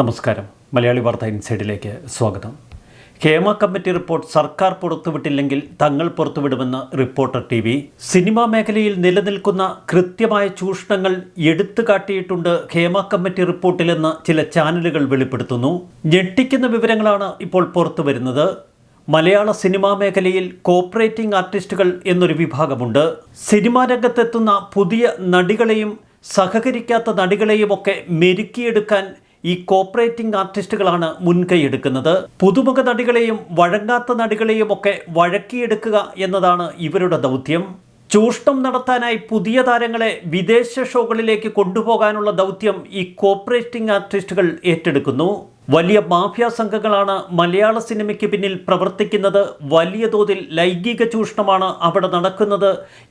നമസ്കാരം. മലയാളി വാർത്ത ഇൻസൈഡിലേക്ക് സ്വാഗതം. ഹേമ കമ്മിറ്റി റിപ്പോർട്ട് സർക്കാർ പുറത്തുവിട്ടില്ലെങ്കിൽ തങ്ങൾ പുറത്തുവിടുമെന്ന് റിപ്പോർട്ടർ ടി വി. സിനിമാ മേഖലയിൽ നിലനിൽക്കുന്ന കൃത്യമായ ചൂഷണങ്ങൾ എടുത്തു കാട്ടിയിട്ടുണ്ട് ഹേമ കമ്മിറ്റി റിപ്പോർട്ടിലെന്ന് ചില ചാനലുകൾ വെളിപ്പെടുത്തുന്നു. ഞെട്ടിക്കുന്ന വിവരങ്ങളാണ് ഇപ്പോൾ പുറത്തു വരുന്നത് മലയാള സിനിമാ മേഖലയിൽ കോപ്പറേറ്റിംഗ് ആർട്ടിസ്റ്റുകൾ എന്നൊരു വിഭാഗമുണ്ട്. സിനിമാ രംഗത്തെത്തുന്ന പുതിയ നടികളെയും സഹകരിക്കാത്ത നടികളെയുമൊക്കെ മെരുക്കിയെടുക്കാൻ ഈ കോപ്പറേറ്റിംഗ് ആർട്ടിസ്റ്റുകളാണ് മുൻകൈയെടുക്കുന്നത് പുതുമുഖ നടികളെയും വഴങ്ങാത്ത നടികളെയും ഒക്കെ വഴക്കിയെടുക്കുക എന്നതാണ് ഇവരുടെ ദൗത്യം. ചൂഷണം നടത്താനായി പുതിയ താരങ്ങളെ വിദേശ ഷോകളിലേക്ക് കൊണ്ടുപോകാനുള്ള ദൗത്യം ഈ കോപ്പറേറ്റിംഗ് ആർട്ടിസ്റ്റുകൾ ഏറ്റെടുക്കുന്നു. വലിയ മാഫിയ സംഘങ്ങളാണ് മലയാള സിനിമയ്ക്ക് പിന്നിൽ പ്രവർത്തിക്കുന്നത്. വലിയ തോതിൽ ലൈംഗിക ചൂഷണമാണ് അവിടെ നടക്കുന്നത്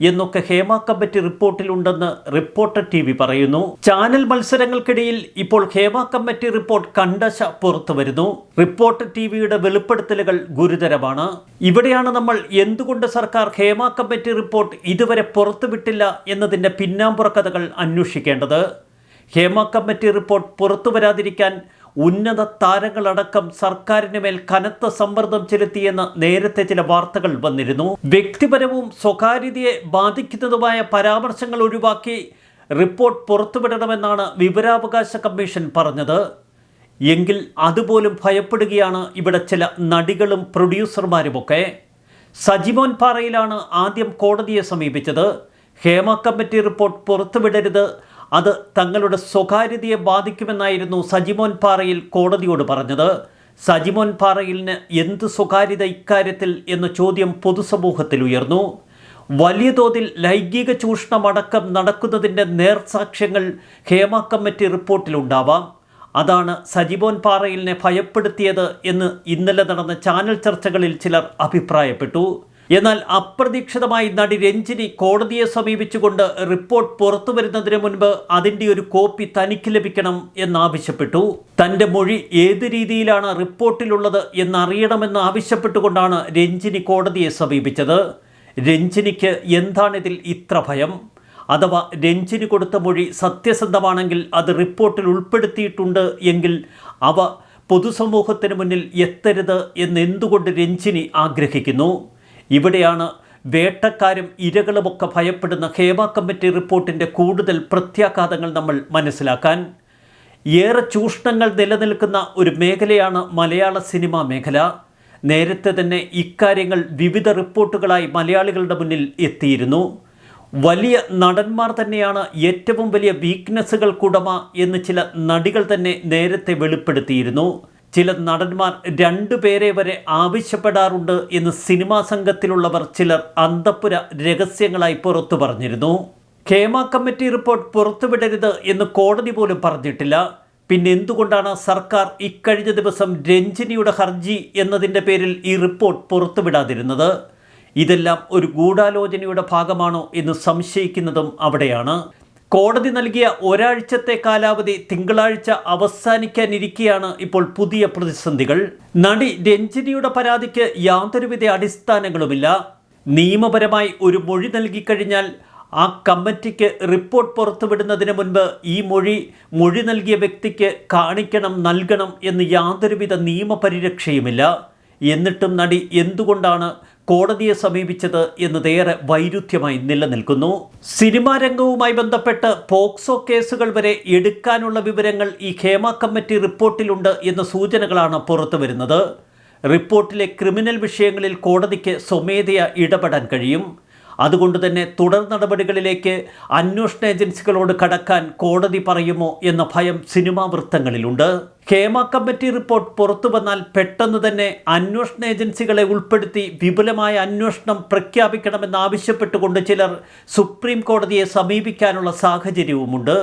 എന്നൊക്കെ ഹേമ കമ്മിറ്റി റിപ്പോർട്ടിലുണ്ടെന്ന് റിപ്പോർട്ടർ ടി വി പറയുന്നു. ചാനൽ മത്സരങ്ങൾക്കിടയിൽ ഇപ്പോൾ ഹേമ കമ്മിറ്റി റിപ്പോർട്ട് കണ്ടശ പുറത്തു വരുന്നു. റിപ്പോർട്ടർ ടി വിയുടെ വെളിപ്പെടുത്തലുകൾ ഗുരുതരമാണ്. ഇവിടെയാണ് നമ്മൾ എന്തുകൊണ്ട് സർക്കാർ ഹേമ കമ്മിറ്റി റിപ്പോർട്ട് ഇതുവരെ പുറത്തുവിട്ടില്ല എന്നതിന്റെ പിന്നാമ്പുറ കഥകൾ അന്വേഷിക്കേണ്ടത്. ഹേമ കമ്മിറ്റി റിപ്പോർട്ട് പുറത്തു വരാതിരിക്കാൻ ഉന്നത താരങ്ങളടക്കം സർക്കാരിന് മേൽ കനത്ത സമ്മർദ്ദം ചെലുത്തിയെന്ന് നേരത്തെ ചില വാർത്തകൾ വന്നിരുന്നു. വ്യക്തിപരവും സ്വകാര്യതയെ ബാധിക്കുന്നതുമായ പരാമർശങ്ങൾ ഒഴിവാക്കി റിപ്പോർട്ട് പുറത്തുവിടണമെന്നാണ് വിവരാവകാശ കമ്മീഷൻ പറഞ്ഞത്. എങ്കിൽ അതുപോലും ഭയപ്പെടുകയാണ് ഇവിടെ ചില നടികളും പ്രൊഡ്യൂസർമാരുമൊക്കെ. സജിമോൻ പാറയിലാണ് ആദ്യം കോടതിയെ സമീപിച്ചത്. ഹേമ കമ്മിറ്റി റിപ്പോർട്ട് പുറത്തുവിടരുത് അത് തങ്ങളുടെ സ്വകാര്യതയെ ബാധിക്കുമെന്നായിരുന്നു സജിമോൻ പാറയിൽ കോടതിയോട് പറഞ്ഞത്. സജിമോൻ പാറയിലിന് എന്ത് സ്വകാര്യത ഇക്കാര്യത്തിൽ എന്ന ചോദ്യം പൊതുസമൂഹത്തിൽ ഉയർന്നു. വലിയ തോതിൽ ലൈംഗിക ചൂഷണമടക്കം നടക്കുന്നതിന്റെ നേർസാക്ഷ്യങ്ങൾ ഹേമ കമ്മിറ്റി റിപ്പോർട്ടിലുണ്ടാവാം അതാണ് സജിമോൻ പാറയിലിനെ ഭയപ്പെടുത്തിയത് എന്ന് ഇന്നലെ നടന്ന ചാനൽ ചർച്ചകളിൽ ചിലർ അഭിപ്രായപ്പെട്ടു. എന്നാൽ അപ്രതീക്ഷിതമായി നടി രഞ്ജിനി കോടതിയെ സമീപിച്ചുകൊണ്ട് റിപ്പോർട്ട് പുറത്തു വരുന്നതിന് മുൻപ് അതിന്റെ ഒരു കോപ്പി തനിക്ക് ലഭിക്കണം എന്നാവശ്യപ്പെട്ടു. തന്റെ മൊഴി ഏത് രീതിയിലാണ് റിപ്പോർട്ടിലുള്ളത് എന്നറിയണമെന്ന് ആവശ്യപ്പെട്ടുകൊണ്ടാണ് രഞ്ജിനി കോടതിയെ സമീപിച്ചത്. രഞ്ജിനിക്ക് എന്താണിതിൽ ഇത്ര ഭയം? അഥവാ രഞ്ജിനി കൊടുത്ത മൊഴി സത്യസന്ധമാണെങ്കിൽ അത് റിപ്പോർട്ടിൽ ഉൾപ്പെടുത്തിയിട്ടുണ്ട് എങ്കിൽ അവ പൊതുസമൂഹത്തിന് മുന്നിൽ എത്തരുത് എന്നെന്തുകൊണ്ട് രഞ്ജിനി ആഗ്രഹിക്കുന്നു? ഇവിടെയാണ് വേട്ടക്കാരും ഇരകളുമൊക്കെ ഭയപ്പെടുന്ന ഹേമ കമ്മിറ്റി റിപ്പോർട്ടിന്റെ കൂടുതൽ പ്രത്യാഘാതങ്ങൾ നമ്മൾ മനസ്സിലാക്കാൻ. ഏറെ ചൂഷണങ്ങൾ നിലനിൽക്കുന്ന ഒരു മേഖലയാണ് മലയാള സിനിമാ മേഖല. നേരത്തെ തന്നെ ഇക്കാര്യങ്ങൾ വിവിധ റിപ്പോർട്ടുകളായി മലയാളികളുടെ മുന്നിൽ എത്തിയിരുന്നു. വലിയ നടന്മാർ തന്നെയാണ് ഏറ്റവും വലിയ വീക്ക്നെസ്സുകൾക്കുടമ എന്ന് ചില നടികൾ തന്നെ നേരത്തെ വെളിപ്പെടുത്തിയിരുന്നു. ചില നടന്മാർ രണ്ടു പേരെ വരെ ആവശ്യപ്പെടാറുണ്ട് എന്ന് സിനിമാ സംഘത്തിലുള്ളവർ ചിലർ അന്തപ്പുര രഹസ്യങ്ങളായി പുറത്തു പറഞ്ഞിരുന്നു. ഖേമ കമ്മിറ്റി റിപ്പോർട്ട് പുറത്തുവിടരുത് എന്ന് കോടതി പോലും പറഞ്ഞിട്ടില്ല. പിന്നെ എന്തുകൊണ്ടാണ് സർക്കാർ ഇക്കഴിഞ്ഞ ദിവസം രഞ്ജിനിയുടെ ഹർജി എന്നതിന്റെ പേരിൽ ഈ റിപ്പോർട്ട് പുറത്തുവിടാതിരുന്നത്? ഇതെല്ലാം ഒരു ഗൂഢാലോചനയുടെ ഭാഗമാണോ എന്ന് സംശയിക്കുന്നതും അവിടെയാണ്. കോടതി നൽകിയ ഒരാഴ്ചത്തെ കാലാവധി തിങ്കളാഴ്ച അവസാനിക്കാനിരിക്കെയാണ് ഇപ്പോൾ പുതിയ പ്രതിസന്ധികൾ. നടി രഞ്ജിനിയുടെ പരാതിക്ക് യാതൊരുവിധ അടിസ്ഥാനങ്ങളുമില്ല. നിയമപരമായി ഒരു മൊഴി നൽകിക്കഴിഞ്ഞാൽ ആ കമ്മിറ്റിക്ക് റിപ്പോർട്ട് പുറത്തുവിടുന്നതിന് മുൻപ് ഈ മൊഴി മൊഴി നൽകിയ വ്യക്തിക്ക് കാണിക്കണം നൽകണം എന്ന് യാതൊരുവിധ നിയമപരിരക്ഷയുമില്ല. എന്നിട്ടും നടി എന്തുകൊണ്ടാണ് കോടതിയെ സമീപിച്ചത് എന്നതേറെ വൈരുദ്ധ്യമായി നിലനിൽക്കുന്നു. സിനിമാ രംഗവുമായി ബന്ധപ്പെട്ട് പോക്സോ കേസുകൾ വരെ എടുക്കാനുള്ള വിവരങ്ങൾ ഈ ഹേമ കമ്മിറ്റി റിപ്പോർട്ടിലുണ്ട് എന്ന സൂചനകളാണ് പുറത്തു വരുന്നത്. റിപ്പോർട്ടിലെ ക്രിമിനൽ വിഷയങ്ങളിൽ കോടതിക്ക് സ്വമേധയാ ഇടപെടാൻ കഴിയും. അതുകൊണ്ട് തന്നെ തുടർ നടപടികളിലേക്ക് അന്വേഷണ ഏജൻസികളോട് കടക്കാൻ കോടതി പറയുമോ എന്ന ഭയം സിനിമാ വൃത്തങ്ങളിലുണ്ട്. ഹേമ കമ്മിറ്റി റിപ്പോർട്ട് പുറത്തു വന്നാൽ പെട്ടെന്ന് തന്നെ അന്വേഷണ ഏജൻസികളെ ഉൾപ്പെടുത്തി വിപുലമായ അന്വേഷണം പ്രഖ്യാപിക്കണമെന്നാവശ്യപ്പെട്ടുകൊണ്ട് ചിലർ സുപ്രീം കോടതിയെ സമീപിക്കാനുള്ള സാഹചര്യവുമുണ്ട്.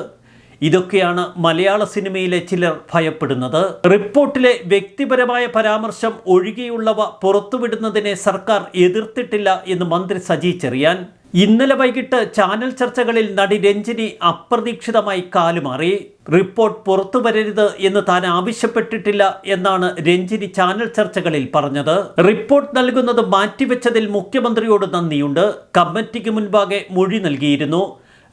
ഇതൊക്കെയാണ് മലയാള സിനിമയിലെ ചിലർ ഭയപ്പെടുന്നത്. റിപ്പോർട്ടിലെ വ്യക്തിപരമായ പരാമർശം ഒഴികെയുള്ളവ പുറത്തുവിടുന്നതിനെ സർക്കാർ എതിർത്തിട്ടില്ല എന്ന് മന്ത്രി സജി ചെറിയാൻ. ഇന്നലെ വൈകിട്ട് ചാനൽ ചർച്ചകളിൽ നടി രഞ്ജിനി അപ്രതീക്ഷിതമായി കാലുമാറി. റിപ്പോർട്ട് പുറത്തു വരരുത് എന്ന് താൻ ആവശ്യപ്പെട്ടിട്ടില്ല എന്നാണ് രഞ്ജിനി ചാനൽ ചർച്ചകളിൽ പറഞ്ഞത്. റിപ്പോർട്ട് നൽകുന്നത് മാറ്റിവെച്ചതിൽ മുഖ്യമന്ത്രിയോട് നന്ദിയുണ്ട്. കമ്മിറ്റിക്ക് മുൻപാകെ മൊഴി നൽകിയിരുന്നു.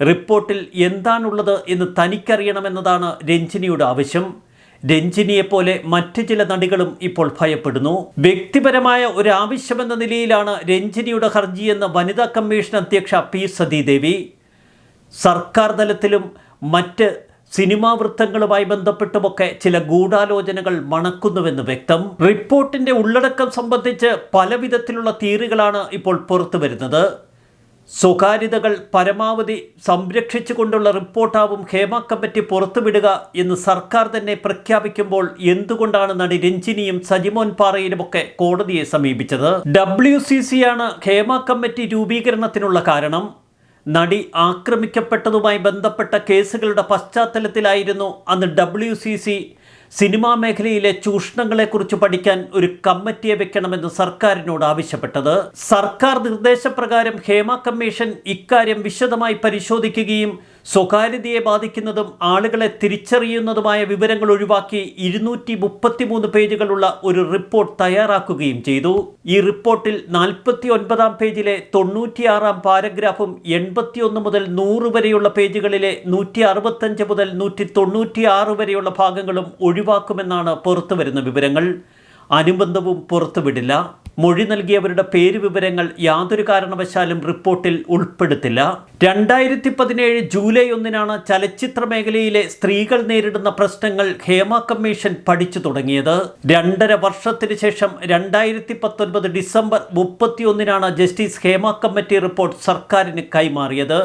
റിപ്പോർട്ടിൽ എന്താണുള്ളത് എന്ന് തനിക്കറിയണമെന്നതാണ് രഞ്ജിനിയുടെ ആവശ്യം. രഞ്ജിനിയെപ്പോലെ മറ്റ് ചില നടികളും ഇപ്പോൾ ഭയപ്പെടുന്നു. വ്യക്തിപരമായ ഒരു ആവശ്യമെന്ന നിലയിലാണ് രഞ്ജിനിയുടെ ഹർജിയെന്ന് വനിതാ കമ്മീഷൻ അധ്യക്ഷ പി സതീദേവി. സർക്കാർ തലത്തിലും മറ്റ് സിനിമാ വൃത്തങ്ങളുമായി ബന്ധപ്പെട്ടുമൊക്കെ ചില ഗൂഢാലോചനകൾ മണക്കുന്നുവെന്ന് വ്യക്തം. റിപ്പോർട്ടിന്റെ ഉള്ളടക്കം സംബന്ധിച്ച് പല വിധത്തിലുള്ള തീരുകളാണ് ഇപ്പോൾ പുറത്തു വരുന്നത് സ്വകാര്യതകൾ പരമാവധി സംരക്ഷിച്ചു കൊണ്ടുള്ള റിപ്പോർട്ടാവും ഹേമ കമ്മിറ്റി പുറത്തുവിടുക എന്ന് സർക്കാർ തന്നെ പ്രഖ്യാപിക്കുമ്പോൾ എന്തുകൊണ്ടാണ് നടി രഞ്ജിനിയും സജിമോൻ പാറയിലുമൊക്കെ കോടതിയെ സമീപിച്ചത്? ഡബ്ല്യു സി സിയാണ് ഹേമ കമ്മിറ്റി രൂപീകരണത്തിനുള്ള കാരണം. നടി ആക്രമിക്കപ്പെട്ടതുമായി ബന്ധപ്പെട്ട കേസുകളുടെ പശ്ചാത്തലത്തിലായിരുന്നു അന്ന് ഡബ്ല്യു സി സി സിനിമാ മേഖലയിലെ ചൂഷണങ്ങളെക്കുറിച്ച് പഠിക്കാൻ ഒരു കമ്മിറ്റിയെ വെക്കണമെന്ന് സർക്കാരിനോട് ആവശ്യപ്പെട്ടത്. സർക്കാർ നിർദ്ദേശപ്രകാരം ഹേമ കമ്മീഷൻ ഇക്കാര്യം വിശദമായി പരിശോധിക്കുകയും സ്വകാര്യതയെ ബാധിക്കുന്നതും ആളുകളെ തിരിച്ചറിയുന്നതുമായ വിവരങ്ങൾ ഒഴിവാക്കി ഇരുന്നൂറ്റി മുപ്പത്തിമൂന്ന് പേജുകളുള്ള ഒരു റിപ്പോർട്ട് തയ്യാറാക്കുകയും ചെയ്തു. ഈ റിപ്പോർട്ടിൽ നാൽപ്പത്തി ഒൻപതാം പേജിലെ തൊണ്ണൂറ്റിയാറാം പാരഗ്രാഫും എൺപത്തിയൊന്ന് മുതൽ നൂറ് വരെയുള്ള പേജുകളിലെ നൂറ്റി അറുപത്തഞ്ച് മുതൽ നൂറ്റി തൊണ്ണൂറ്റിയാറ് വരെയുള്ള ഭാഗങ്ങളും ഒഴിവാക്കുമെന്നാണ് പുറത്തുവരുന്ന വിവരങ്ങൾ. അനുബന്ധവും പുറത്തുവിടില്ല. മൊഴി നൽകിയവരുടെ പേര് വിവരങ്ങൾ യാതൊരു കാരണവശാലും റിപ്പോർട്ടിൽ ഉൾപ്പെടുത്തില്ല. രണ്ടായിരത്തി പതിനേഴ് ജൂലൈ ഒന്നിനാണ് ചലച്ചിത്ര മേഖലയിലെ സ്ത്രീകൾ നേരിടുന്ന പ്രശ്നങ്ങൾ ഹേമ കമ്മീഷൻ പഠിച്ചു തുടങ്ങിയത്. രണ്ടര വർഷത്തിന് ശേഷം രണ്ടായിരത്തി പത്തൊൻപത് ഡിസംബർ മുപ്പത്തിയൊന്നിനാണ് ജസ്റ്റിസ് ഹേമ കമ്മിറ്റി റിപ്പോർട്ട് സർക്കാരിന് കൈമാറിയത്.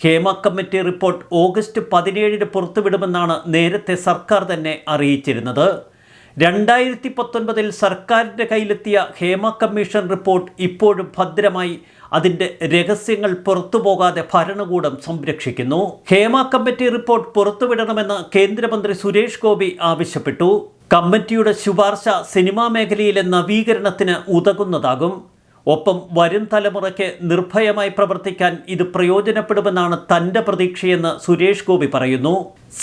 ഹേമ കമ്മിറ്റി റിപ്പോർട്ട് ഓഗസ്റ്റ് പതിനേഴിന് പുറത്തുവിടുമെന്നാണ് നേരത്തെ സർക്കാർ തന്നെ അറിയിച്ചിരുന്നത്. രണ്ടായിരത്തി പത്തൊൻപതിൽ സർക്കാരിന്റെ കയ്യിലെത്തിയ ഹേമ കമ്മീഷൻ റിപ്പോർട്ട് ഇപ്പോഴും ഭദ്രമായി. അതിന്റെ രഹസ്യങ്ങൾ പുറത്തുപോകാതെ ഭരണകൂടം സംരക്ഷിക്കുന്നു. ഹേമ കമ്മിറ്റി റിപ്പോർട്ട് പുറത്തുവിടണമെന്ന് കേന്ദ്രമന്ത്രി സുരേഷ് ഗോപി ആവശ്യപ്പെട്ടു. കമ്മിറ്റിയുടെ ശുപാർശ സിനിമാ മേഖലയിലെ നവീകരണത്തിന് ഉതകുന്നതാകും. ഒപ്പം വരും തലമുറയ്ക്ക് നിർഭയമായി പ്രവർത്തിക്കാൻ ഇത് പ്രയോജനപ്പെടുമെന്നാണ് തന്റെ പ്രതീക്ഷയെന്ന് സുരേഷ് ഗോപി പറയുന്നു.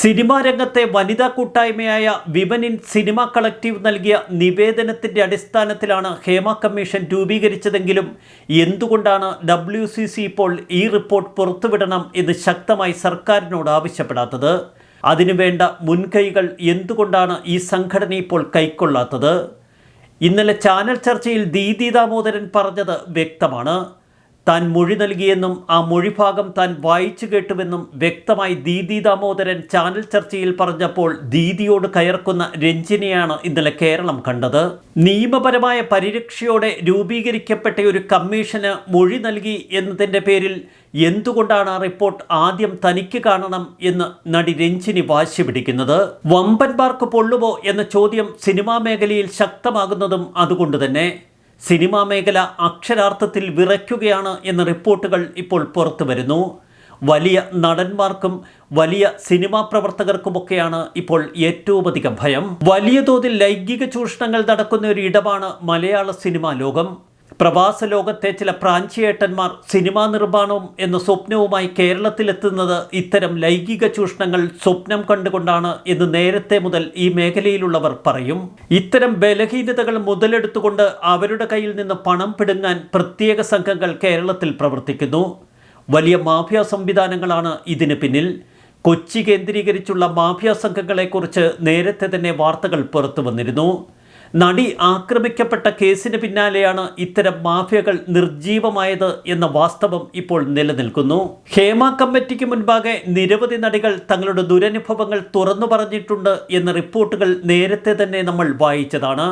സിനിമാ രംഗത്തെ വനിതാ കൂട്ടായ്മയായ വിമൻ ഇൻ സിനിമ കളക്റ്റീവ് നൽകിയ നിവേദനത്തിന്റെ അടിസ്ഥാനത്തിലാണ് ഹേമ കമ്മീഷൻ രൂപീകരിച്ചതെങ്കിലും എന്തുകൊണ്ടാണ് ഡബ്ല്യു സി സി ഇപ്പോൾ ഈ റിപ്പോർട്ട് പുറത്തുവിടണം എന്ന് ശക്തമായി സർക്കാരിനോട് ആവശ്യപ്പെടാത്തത്? അതിനുവേണ്ട മുൻകൈകൾ എന്തുകൊണ്ടാണ് ഈ സംഘടന ഇപ്പോൾ കൈക്കൊള്ളാത്തത്? ഇന്നലെ ചാനൽ ചർച്ചയിൽ ദീദി ദാമോദരൻ പറഞ്ഞത് വ്യക്തമാണ്. താൻ മൊഴി നൽകിയെന്നും ആ മൊഴിഭാഗം താൻ വായിച്ചു കേട്ടുവെന്നും വ്യക്തമായി ദീദി ദാമോദരൻ ചാനൽ ചർച്ചയിൽ പറഞ്ഞപ്പോൾ ദീദിയോട് കയർക്കുന്ന രഞ്ജിനെയാണ് ഇന്നലെ കേരളം കണ്ടത്. നിയമപരമായ പരിരക്ഷയോടെ രൂപീകരിക്കപ്പെട്ട ഒരു കമ്മീഷന് മൊഴി നൽകി എന്നതിന്റെ പേരിൽ എന്തുകൊണ്ടാണ് ആ റിപ്പോർട്ട് ആദ്യം തനിക്ക് കാണണം എന്ന് നടി രഞ്ജിനി വാശി പിടിക്കുന്നത്? വമ്പന്മാർക്ക് പൊള്ളുമോ എന്ന ചോദ്യം സിനിമാ മേഖലയിൽ ശക്തമാകുന്നതും അതുകൊണ്ട് തന്നെ. സിനിമാ മേഖല അക്ഷരാർത്ഥത്തിൽ വിറയ്ക്കുകയാണ് എന്ന റിപ്പോർട്ടുകൾ ഇപ്പോൾ പുറത്തു വരുന്നു. വലിയ നടന്മാർക്കും വലിയ സിനിമാ പ്രവർത്തകർക്കുമൊക്കെയാണ് ഇപ്പോൾ ഏറ്റവും അധികം ഭയം. വലിയ തോതിൽ ലൈംഗിക ചൂഷണങ്ങൾ നടക്കുന്ന ഒരു ഇടമാണ് മലയാള സിനിമാ ലോകം. പ്രവാസ ലോകത്തെ ചില പ്രാഞ്ചിയേട്ടന്മാർ സിനിമാ നിർമ്മാണവും എന്ന സ്വപ്നവുമായി കേരളത്തിലെത്തുന്നത് ഇത്തരം ലൈംഗിക ചൂഷണങ്ങൾ സ്വപ്നം കണ്ടുകൊണ്ടാണ് എന്ന് നേരത്തെ മുതൽ ഈ മേഖലയിലുള്ളവർ പറയും. ഇത്തരം ബലഹീനതകൾ മുതലെടുത്തുകൊണ്ട് അവരുടെ കയ്യിൽ നിന്ന് പണം പിടുങ്ങാൻ പ്രത്യേക സംഘങ്ങൾ കേരളത്തിൽ പ്രവർത്തിക്കുന്നു. വലിയ മാഫിയ സംവിധാനങ്ങളാണ് ഇതിന് പിന്നിൽ. കൊച്ചി കേന്ദ്രീകരിച്ചുള്ള മാഫിയ സംഘങ്ങളെക്കുറിച്ച് നേരത്തെ തന്നെ വാർത്തകൾ പുറത്തു വന്നിരുന്നു നടി ആക്രമിക്കപ്പെട്ട കേസിന് പിന്നാലെയാണ് ഇത്തരം മാഫിയകൾ നിർജീവമായത് എന്ന വാസ്തവം ഇപ്പോൾ നിലനിൽക്കുന്നു. ഹേമ കമ്മിറ്റിക്ക് മുൻപാകെ നിരവധി നടികൾ തങ്ങളുടെ ദുരനുഭവങ്ങൾ തുറന്നു പറഞ്ഞിട്ടുണ്ട് എന്ന റിപ്പോർട്ടുകൾ നേരത്തെ തന്നെ നമ്മൾ വായിച്ചതാണ്.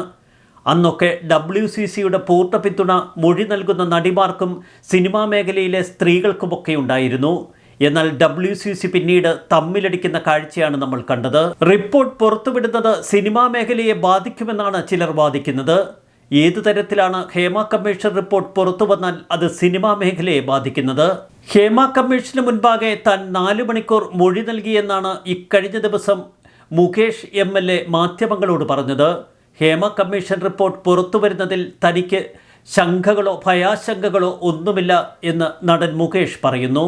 അന്നൊക്കെ ഡബ്ല്യു സി സിയുടെ പൂർണ പിന്തുണ മൊഴി നൽകുന്ന നടിമാർക്കും സിനിമാ മേഖലയിലെ സ്ത്രീകൾക്കുമൊക്കെ ഉണ്ടായിരുന്നു. എന്നാൽ ഡബ്ല്യു സി സി പിന്നീട് തമ്മിലടിക്കുന്ന കാഴ്ചയാണ് നമ്മൾ കണ്ടത്. റിപ്പോർട്ട് പുറത്തുവിടുന്നത് സിനിമാ മേഖലയെ ബാധിക്കുമെന്നാണ് ചിലർ വാദിക്കുന്നത്. ഏതു തരത്തിലാണ് ഹേമ കമ്മീഷൻ റിപ്പോർട്ട് പുറത്തു വന്നാൽ അത് സിനിമാ മേഖലയെ ബാധിക്കുന്നത്? ഹേമ കമ്മീഷന് മുൻപാകെ താൻ നാല് മണിക്കൂർ മൊഴി നൽകിയെന്നാണ് ഇക്കഴിഞ്ഞ ദിവസം മുകേഷ് എം എൽ എ മാധ്യമങ്ങളോട് പറഞ്ഞത്. ഹേമ കമ്മീഷൻ റിപ്പോർട്ട് പുറത്തു വരുന്നതിൽ തനിക്ക് ശങ്കകളോ ഭയാശങ്കകളോ ഒന്നുമില്ല എന്ന് നടൻ മുകേഷ് പറയുന്നു.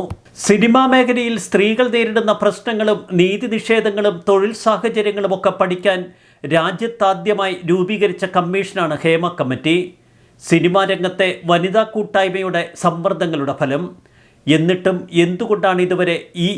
സിനിമാ മേഖലയിൽ സ്ത്രീകൾ നേരിടുന്ന പ്രശ്നങ്ങളും നീതി നിഷേധങ്ങളും തൊഴിൽ സാഹചര്യങ്ങളും ഒക്കെ പഠിക്കാൻ രാജ്യത്താദ്യമായി രൂപീകരിച്ച കമ്മീഷനാണ് ഹേമ കമ്മിറ്റി. സിനിമാ രംഗത്തെ വനിതാ കൂട്ടായ്മയുടെ സമ്മർദ്ദങ്ങളുടെ ഫലം. എന്നിട്ടും എന്തുകൊണ്ടാണ് ഇതുവരെ ഈ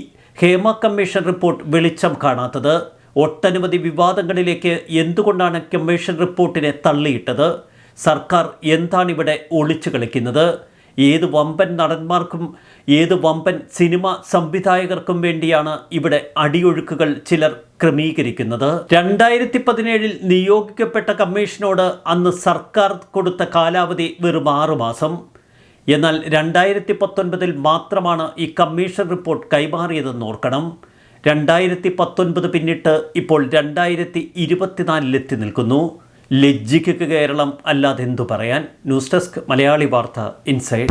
ഹേമ കമ്മീഷൻ റിപ്പോർട്ട് വെളിച്ചം കാണാത്തത്? ഒട്ടനവധി വിവാദങ്ങളിലേക്ക് എന്തുകൊണ്ടാണ് കമ്മീഷൻ റിപ്പോർട്ടിനെ തള്ളിയിട്ടത്? സർക്കാർ എന്താണിവിടെ ഒളിച്ചു കളിക്കുന്നത്? ഏത് വമ്പൻ നടന്മാർക്കും ഏത് വമ്പൻ സിനിമ സംവിധായകർക്കും വേണ്ടിയാണ് ഇവിടെ അടിയൊഴുക്കുകൾ ചിലർ ക്രമീകരിക്കുന്നത്? രണ്ടായിരത്തി പതിനേഴിൽ നിയോഗിക്കപ്പെട്ട കമ്മീഷനോട് അന്ന് സർക്കാർ കൊടുത്ത കാലാവധി വെറും ആറു മാസം. എന്നാൽ രണ്ടായിരത്തി പത്തൊൻപതിൽ മാത്രമാണ് ഈ കമ്മീഷൻ റിപ്പോർട്ട് കൈമാറിയതെന്ന് ഓർക്കണം. രണ്ടായിരത്തി പത്തൊൻപത് പിന്നിട്ട് ഇപ്പോൾ രണ്ടായിരത്തി ഇരുപത്തിനാലിലെത്തി നിൽക്കുന്നു. ലജ്ജിക്കുക കേരളം അല്ലാതെ എന്തു പറയാൻ? ന്യൂസ് ഡെസ്ക് മലയാളി വാർത്ത ഇൻസൈഡ്.